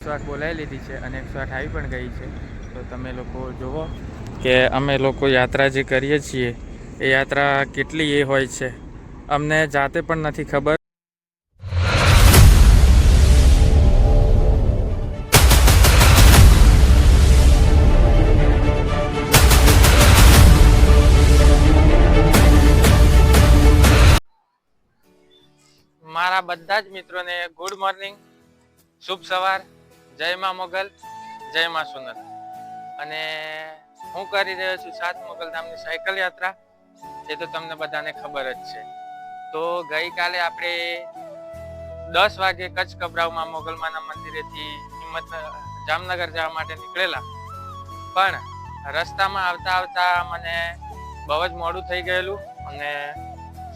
એકસો આઠ બોલાવી લીધી છે અને એકસો આઠ આવી પણ ગઈ છે. તો તમે લોકો જુઓ કે અમે લોકો યાત્રા જે કરીએ છીએ, એ યાત્રા કેટલી એ હોય છે. અમને જાતે પણ નથી ખબર. મારા બધા જ મિત્રોને ગુડ મોર્નિંગ શુભ સવાર. જય માં મોગલ, જય માં સોનલ. અને હું કરી રહ્યો છું સાત મોગલ ધામની સાયકલ યાત્રા. એ તો તમને બધાને ખબર જ છે. તો ગઈકાલે આપણે દસ વાગે કચ્છ કબરાવમાં મોગલમાના મંદિરેથી હિંમત જામનગર જવા માટે નીકળેલા. પણ રસ્તામાં આવતા આવતા મને બહુ જ મોડું થઈ ગયેલું અને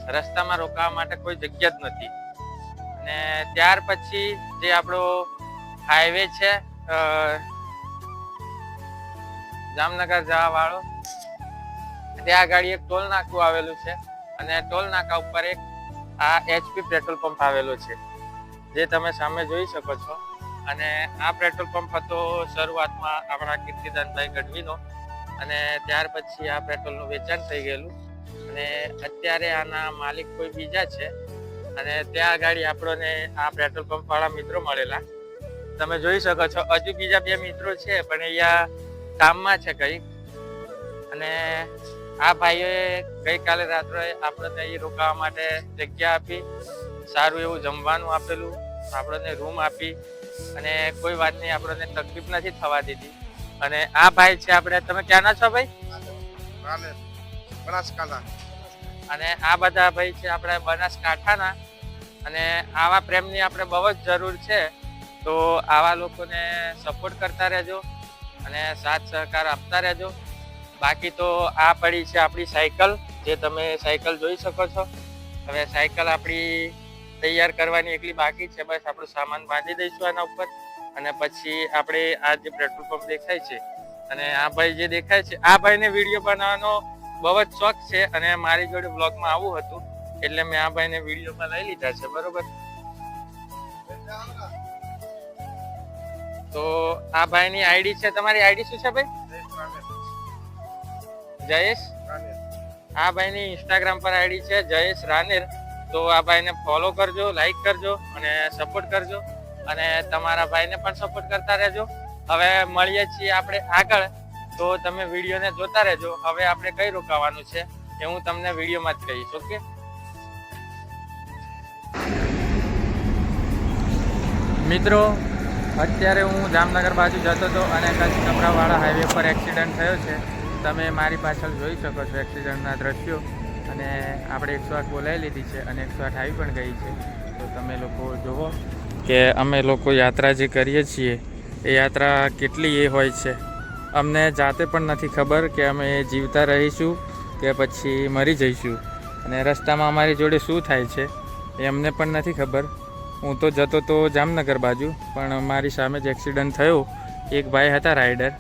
રસ્તામાં રોકાવા માટે કોઈ જગ્યા જ નથી. અને ત્યાર પછી જે આપણો હાઈવે છે જામનગર જવા વાળો. ત્યાં આગળ એક ટોલ નાકું આવેલું છે અને ટોલ નાકા ઉપર એક આ એચપી પેટ્રોલ પંપ આવેલો છે, જે તમે સામે જોઈ શકો છો. અને આ પેટ્રોલ પંપ હતો શરૂઆતમાં આપણા કીર્તિદાનભાઈ ગઢવીનો. અને ત્યાર પછી આ પેટ્રોલનું વેચાણ થઈ ગયેલું. અને અત્યારે આના માલિક કોઈ બીજા છે. અને ત્યાં આગળ આપણને આ પેટ્રોલ પંપ વાળા મિત્રો મળેલા. તમે જોઈ શકો છો હજુ બીજા બે મિત્રો છે પણ અહીંયા કામમાં છે કઈ અને આ ભાઈઓએ ગઈકાલે રાત્રે આપણને અહીં રોકાવા માટે જગ્યા આપી સારું એવું જમવાનું આપેલું આપણને રૂમ આપી અને કોઈ વાતની આપણને તકલીફ નથી થવા દીધી. અને આ ભાઈ છે આપણે તમે ક્યાંના છો ભાઈ? બનાસકાંઠા. અને આ બધા ભાઈ છે આપણે બનાસકાંઠાના. અને આવા પ્રેમની આપણે બહુ જ જરૂર છે. તો આવા લોકોને સપોર્ટ કરતા રહેજો અને સાથ સહકાર આપતા રહેજો. બાકી તો આ પડી છે આપણી સાયકલ જે તમે સાયકલ જોઈ શકો છો. હવે સાયકલ આપણી તૈયાર કરવાની એકલી બાકી છે, બસ આપણો સામાન બાંધી દઈશું આના ઉપર અને પછી આપણે આ જે પેટ્રોલ પંપ દેખાય છે અને આ ભાઈ જે દેખાય છે, આ ભાઈને વીડિયો બનાવવાનો બહુ જ શોખ છે અને મારી જોડે બ્લોગમાં આવવું હતું. એટલે મેં આ ભાઈને વિડીયોમાં લઈ લીધા છે, બરોબર? તો આ ભાઈની આઈડી છે, તમારી આઈડી શું છે ભાઈ? જયેશ? આ ભાઈની ઇન્સ્ટાગ્રામ પર આઈડી છે, જયેશ રાનેર. તો આ ભાઈને ફોલો કરજો લાઈક કરજો અને સપોર્ટ કરજો. અને તમારા ભાઈને પણ સપોર્ટ કરતા રહેજો. હવે મળીએ છીએ આપણે આગળ. તો તમે વિડીયોને જોતા રહેજો. હવે આપણે કઈ રોકાવાનું છે એ હું તમને વિડીયોમાં જ કહીશ, ઓકે? મિત્રો અત્યારે હું જામનગર બાજુ જતો હતો અને કચ્છ કપરાવાળા હાઈવે પર એક્સિડન્ટ થયો છે. તમે મારી પાછળ જોઈ શકો છો એક્સિડન્ટના દ્રશ્યો. અને આપણે એકસો આઠ બોલાવી લીધી છે અને એકસો આઠ આવી પણ ગઈ છે. તો તમે લોકો જુઓ કે અમે લોકો યાત્રા જે કરીએ છીએ, એ યાત્રા કેટલી એ હોય છે. અમને જાતે પણ નથી ખબર કે અમે જીવતા રહીશું કે પછી મરી જઈશું. અને રસ્તામાં અમારી જોડે શું થાય છે, એ અમને પણ નથી ખબર. હું તો જતો તો જામનગર બાજુ, પણ મારી સામે જ એક્સિડન્ટ થયો. એક ભાઈ હતા રાઈડર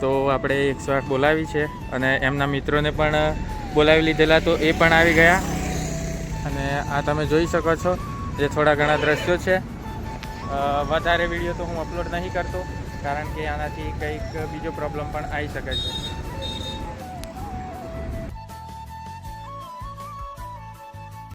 તો આપણે એકસો આઠ બોલાવી છે અને એમના મિત્રોને પણ બોલાવી લીધેલા, તો એ પણ આવી ગયા. અને આ તમે જોઈ શકો છો, જે થોડા ઘણા દ્રશ્યો છે. વધારે વીડિયો તો હું અપલોડ નહીં કરતો, કારણ કે આનાથી કંઈક બીજો પ્રોબ્લેમ પણ આવી શકે છે.